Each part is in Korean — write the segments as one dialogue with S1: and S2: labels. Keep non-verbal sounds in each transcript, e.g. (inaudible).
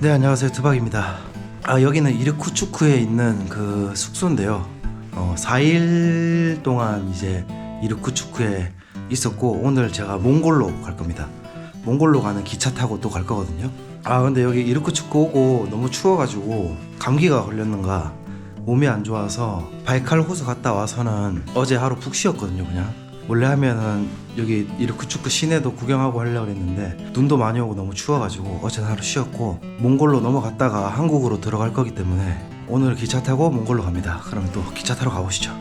S1: 네 안녕하세요 두박입니다. 아 여기는 이르쿠츠크에 있는 그 숙소인데요. 어 4일 동안 이제 이르쿠츠크에 있었고 오늘 제가 몽골로 갈 겁니다. 몽골로 가는 기차 타고 또 갈 거거든요. 아 근데 여기 이르쿠츠크 오고 너무 추워가지고 감기가 걸렸는가 몸이 안 좋아서 바이칼 호수 갔다 와서는 어제 하루 푹 쉬었거든요 그냥 원래 하면은 여기 이르쿠츠크 시내도 구경하고 하려고 했는데 눈도 많이 오고 너무 추워가지고 어제 하루 쉬었고 몽골로 넘어갔다가 한국으로 들어갈 거기 때문에 오늘 기차 타고 몽골로 갑니다. 그러면 또 기차 타러 가보시죠.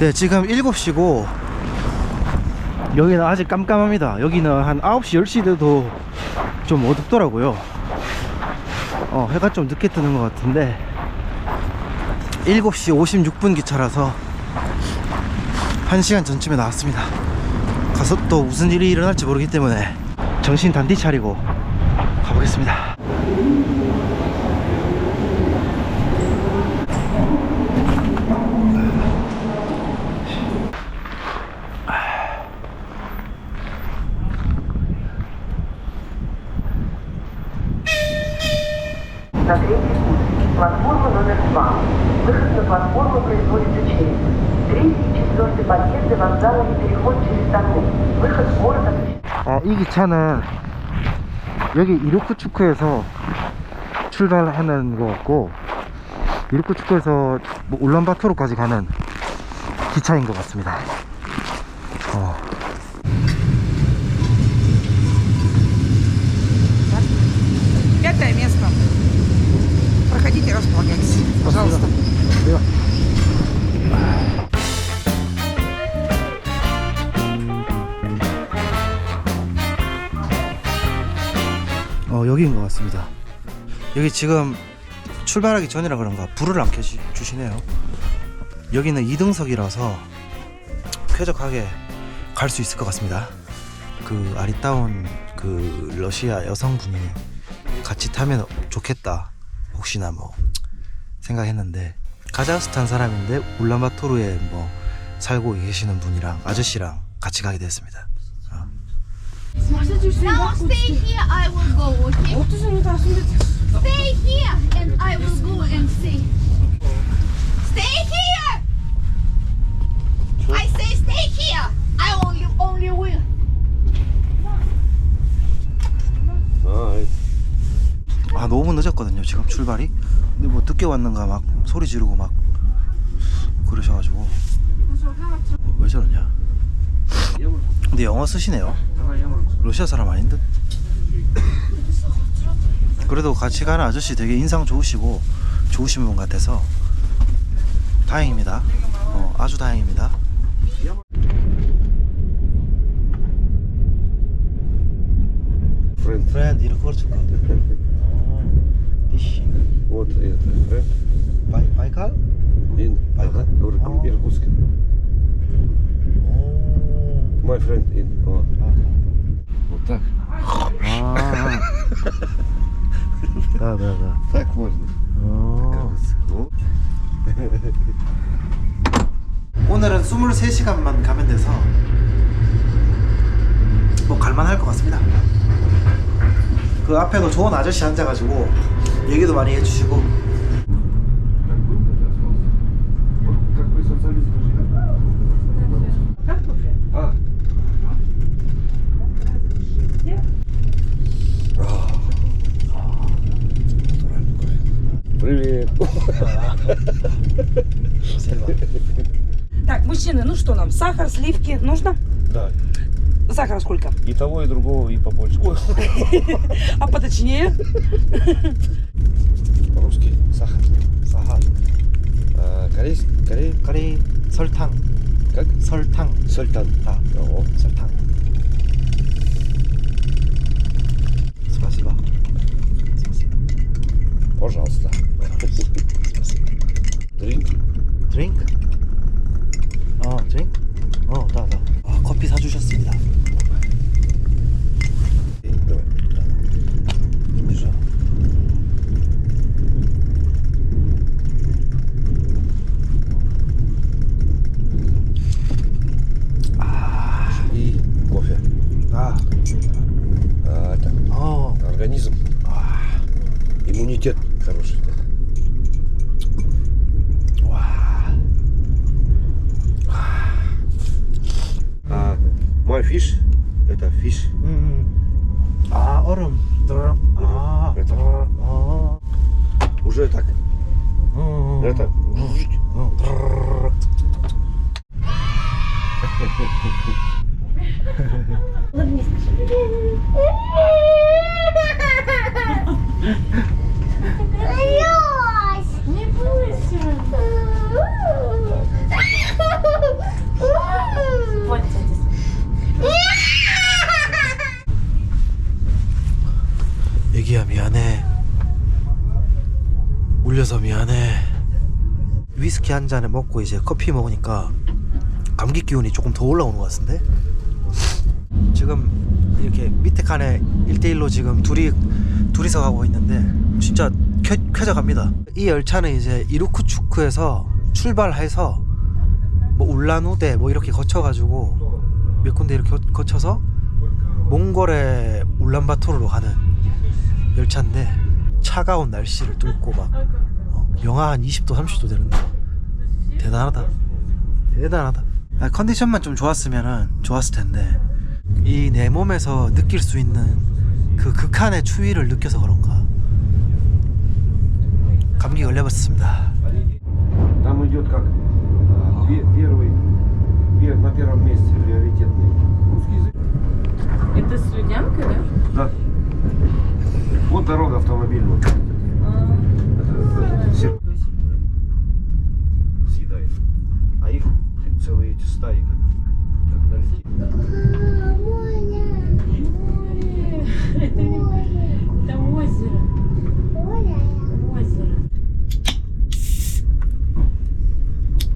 S1: 네 지금 7시고 여기는 아직 깜깜합니다. 여기는 한 9시 10시 돼도 좀 어둡더라고요. 어 해가 좀 늦게 뜨는 것 같은데 7시 56분 기차라서 1시간 전쯤에 나왔습니다. 가서 또 무슨 일이 일어날지 모르기 때문에 정신 단디 차리고 가보겠습니다
S2: платформу производится через третий и четвертый подъезды вокзала и переход через Тангу. Выход в город осуществляется.
S1: 어, 이 기차는 여기 이르쿠츠크에서 출발하는 것 같고 이르쿠츠크에서 뭐 울란바토르까지 가는 기차인 것 같습니다. 어, 여기인 것 같습니다. 여기 지금 출발하기 전이라 그런가 불을 안 켜주시네요. 여기는 2등석이라서 쾌적하게 갈 수 있을 것 같습니다. 그 아리따운 그 러시아 여성분이 같이 타면 좋겠다. 혹시나 뭐 생각했는데 카자흐스탄 사람인데 울란바토르에 뭐 살고 계시는 분이랑 아저씨랑 같이 가게 됐습니다. 어. 아 너무 늦었거든요 지금 출발이 근데 뭐 늦게 왔는가 막 소리 지르고 막 그러셔가지고 어, 왜 저러냐 근데 영어 쓰시네요 러시아 사람 아닌 듯 그래도 같이 가는 아저씨 되게 인상 좋으시고 좋으신 분 같아서 다행입니다 어, 아주 다행입니다
S3: Френд.
S1: 프렌드 이르코르츠크 피싱
S3: Вот это. Френд.
S1: 바이, 바이칼?
S3: In.
S1: Байкал?
S3: Ага.
S1: О.
S3: Иркутск.
S1: 오
S3: My friend in. Вот. Вот так.
S1: 아. да, да, да.
S3: Так можно.
S1: 어.
S3: Вот.
S1: 오늘은 23시간만 가면 돼서 뭐 갈만할 것 같습니다. 그 앞에도 좋은 아저씨 앉아가지고 얘기도 많이 해주시고
S4: витамины. Ну что нам, сахар, сливки нужно?
S3: Да.
S4: Сахара сколько?
S3: И того, и другого, и побольше. (laughs)
S4: А поточнее?
S3: Русский сахар.
S1: Сахар.
S3: Э, Корейский? Корей?
S1: Корей. Сольтан.
S3: Как? Сольтан.
S1: Сольтан.
S3: Да.
S1: Сольтан. fish.
S3: Mm.
S1: М-м-м.
S3: А, ором. А, а,
S1: а.
S3: Уже так
S1: 한 잔에 먹고 이제 커피 먹으니까 감기 기운이 조금 더 올라오는 것 같은데? 지금 이렇게 밑에 칸에 1대1로 지금 둘이 둘이서 가고 있는데 진짜 쾌, 쾌적합니다. 이 열차는 이제 이루크추크에서 출발해서 뭐 울란우데 뭐 이렇게 거쳐가지고 몇 군데 이렇게 거- 거쳐서 몽골의 울란바토르로 가는 열차인데 차가운 날씨를 뚫고 막 어, 영하 한 20도 30도 되는데 대단하다 대단하다 아, 컨디션만 좀 좋았으면 좋았을 텐데 이 내 몸에서 느낄 수 있는 그 극한의 추위를 느껴서 그런가 감기 걸려버렸습니다
S3: Там идет как а, пе- первый, пе- на первом месте приоритетный русский язык.
S5: Это Слюдянка, да?
S3: Да. Вот дорога автомобильная.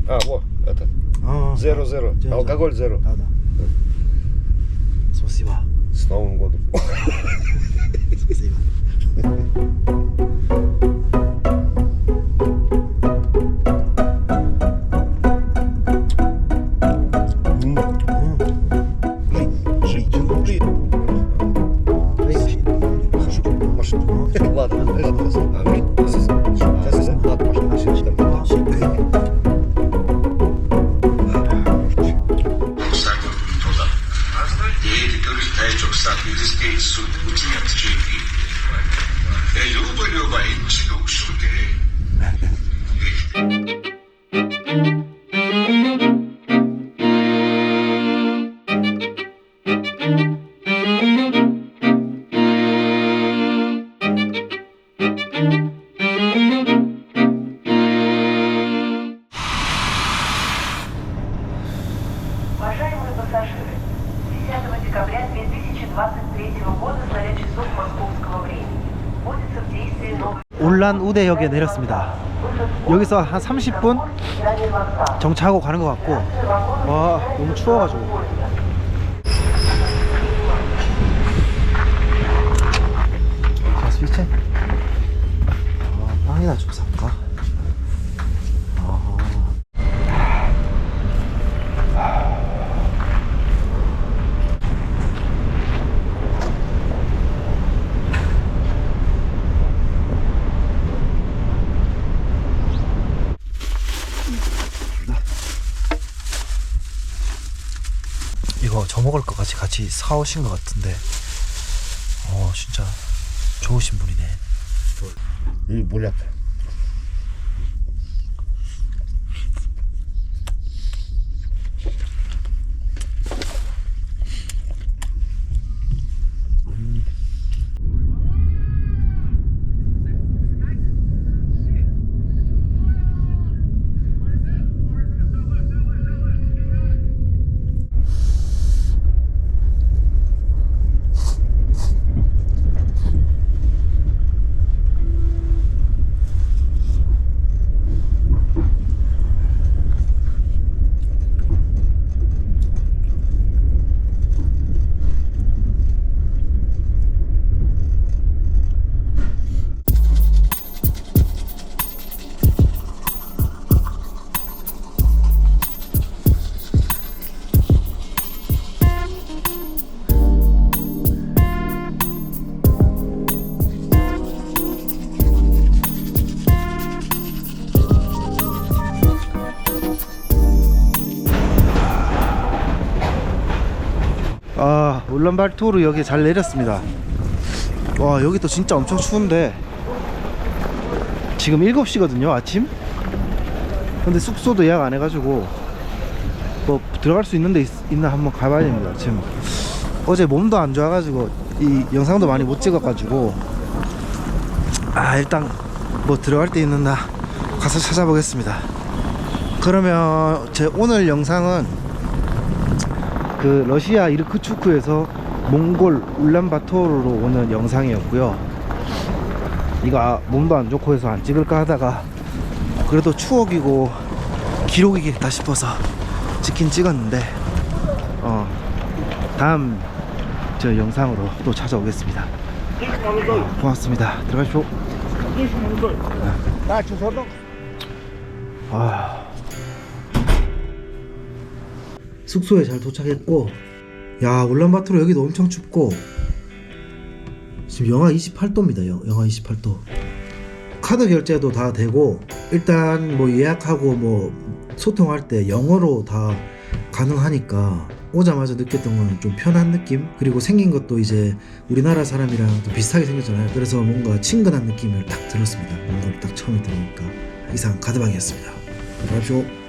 S3: А, вот,
S1: этот.
S3: Зеро, зеро. Алкоголь зеро.
S1: Да, да. Спасибо.
S3: С Новым годом.
S1: Спасибо.
S3: Ладно, ладно.
S1: 울란 우대역에 내렸습니다. 여기서 한 30분 정차하고 가는 것 같고 와 너무 추워가지고 자 스위치 아, 빵이나 좀 살까? 먹을 것까지 같이 사오신 것 같은데. 어 진짜 좋으신 분이네.
S3: 이
S1: 몰랐다 울란바토르 여기 잘 내렸습니다. 와 여기 또 진짜 엄청 추운데. 지금 7시거든요 아침? 근데 숙소도 예약 안 해가지고 뭐 들어갈 수 있는 데 있, 나 한번 가봐야 됩니다 지금 어제 몸도 안 좋아가지고 이 영상도 많이 못 찍어가지고. 아 일단 뭐 들어갈 데 있는다 가서 찾아보겠습니다. 그러면 제 오늘 영상은 그 러시아 이르크추크에서 몽골 울란바토르로 오는 영상이었고요. 이거 아, 몸도 안 좋고 해서 안 찍을까 하다가 그래도 추억이고 기록이겠다 싶어서 찍긴 찍었는데 어 다음 저 영상으로 또 찾아오겠습니다. 어, 고맙습니다. 들어가십시오. 아. 숙소에 잘 도착했고 야 울란바토르 여기도 엄청 춥고 지금 영하 28도입니다 영하 28도. 카드 결제도 다 되고 일단 뭐 예약하고 뭐 소통할 때 영어로 다 가능하니까 오자마자 느꼈던 거는 좀 편한 느낌? 그리고 생긴 것도 이제 우리나라 사람이랑 또 비슷하게 생겼잖아요. 그래서 뭔가 친근한 느낌을 딱 들었습니다. 뭔가 딱 처음에 들으니까 이상 가드방이었습니다. 들어가십시오